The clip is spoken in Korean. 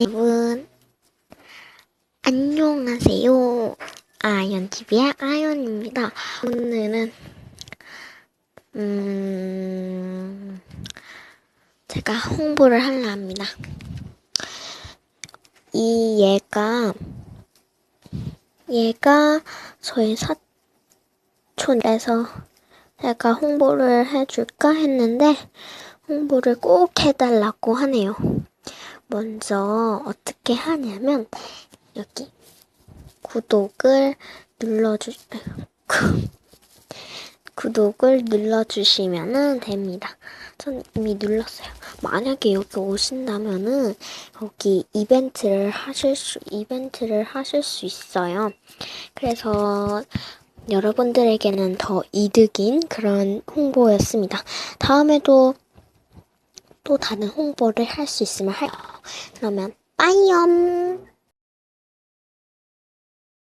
여러분, 안녕하세요. 아연TV의 아연입니다. 오늘은, 음, 제가 홍보를 하려 합니다. 이 얘가, 얘가 저희 사촌에서 제가 홍보를 해줄까 했는데, 홍보를 꼭 해달라고 하네요. 먼저 어떻게 하냐면 여기 구독을 눌러주 구독을 눌러주시면은 됩니다. 전 이미 눌렀어요. 만약에 여기 오신다면은 여기 이벤트를 하실 수 이벤트를 하실 수 있어요. 그래서 여러분들에게는 더 이득인 그런 홍보였습니다. 다음에도 또 다른 홍보를 할 수 있으면 할게요. 그러면 빠이염!